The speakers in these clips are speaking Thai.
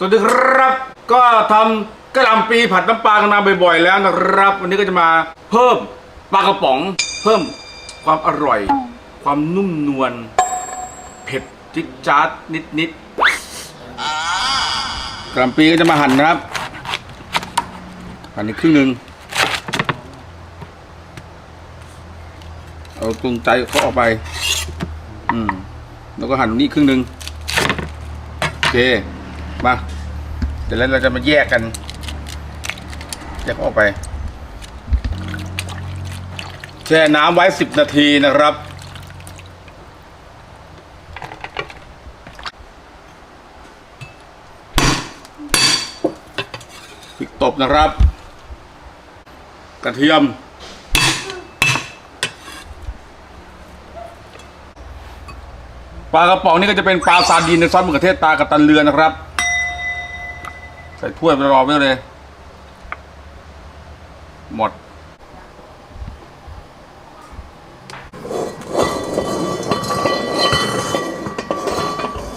สวัสดีครับ ก็ทำกระหล่ำปีผัดน้ำปลากันมาบ่อยๆ แล้วนะครับ วันนี้ก็จะมาเพิ่มปลากระป๋อง เพิ่มความอร่อย ความนุ่มนวลเผ็ดจิ๊จ๊าดนิดๆกระหล่ำปีก็จะมาหั่นนะครับหั่นอีกครึ่งหนึ่งเอาตรงใจเขาออกไป อืม แล้วก็หั่นตรงนี้ครึ่งหนึ่งโอเค มา เดี๋ยวแล้วเราจะมาแยกกัน แยกออกไป แช่น้ำไว้สิบนาทีนะครับ พริกตบนะครับ กระเทียมปลากระป๋องนี่ก็จะเป็นปลาซาดีนในซอสมะเขือเทศตากับตันเรือนะครับ ใส่ถ้วยไปรอไว้เลย หมด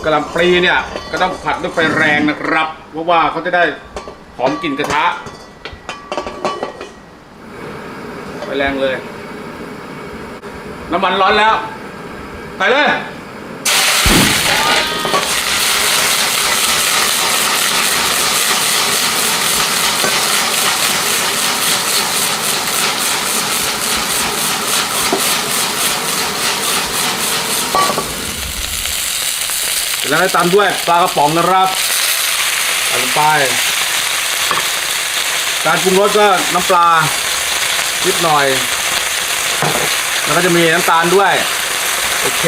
กระลำปลีเนี่ย ก็ต้องผัดด้วยไฟแรงนะครับ เพราะว่าเขาจะได้หอมกลิ่นกระทะไฟแรงเลย น้ำมันร้อนแล้ว ใส่เลย แล้วให้ตามด้วยปลากระป๋องนะครับใส่ลงไป การปรุงรสก็น้ำปลานิดหน่อย แล้วก็จะมีน้ำตาลด้วย โอเค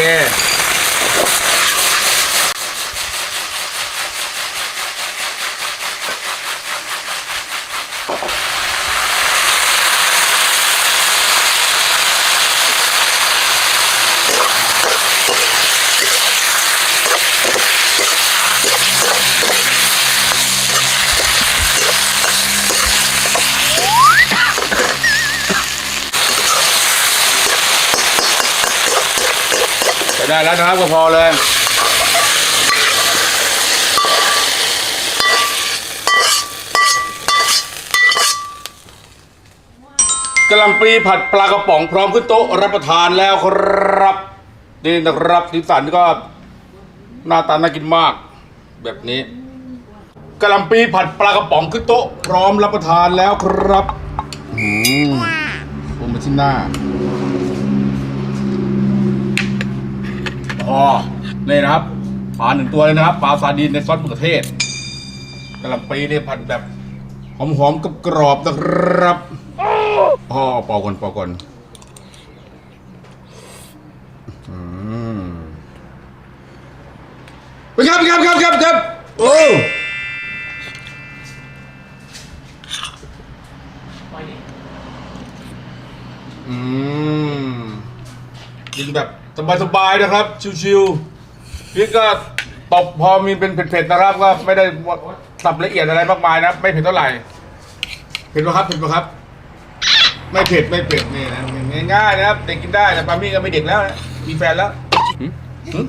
จะได้แล้วนะครับก็พอเลยกะหล่ำปลีผัดปลากระป๋องพร้อมขึ้นโต๊ะรับประทานแล้วครับ นี่นะครับสีสันก็หน้าตาน่ากินมาก แบบนี้กะหล่ำปลีผัดปลากระป๋องขึ้นโต๊ะพร้อมรับประทานแล้วครับอืมผมมาที่หน้า อ๋อนี่นะครับปลาหนึ่งตัวเลยนะครับปลาซาดีนในซอสมะเขือเทศกะหล่ำปีนี่ผัดแบบหอมๆกับกรอบนะครับอ๋อปอกก่อนปอกก่อนอืมไปครับครับครับครับครับโอ้อืมกินแบบ สบายๆนะครับ ชิวๆพริกก็ตบพอมีเป็นเผ็ดๆนะครับก็ไม่ได้สับละเอียดอะไรมากมายนะไม่เผ็ดเท่าไหร่เผ็ดปะครับเผ็ดปะครับ ไม่เผ็ดไม่เผ็ดนี่นะง่ายๆนะครับเด็กกินได้แต่ปามี่ก็ไม่เด็กแล้วนะมีแฟนแล้วหึ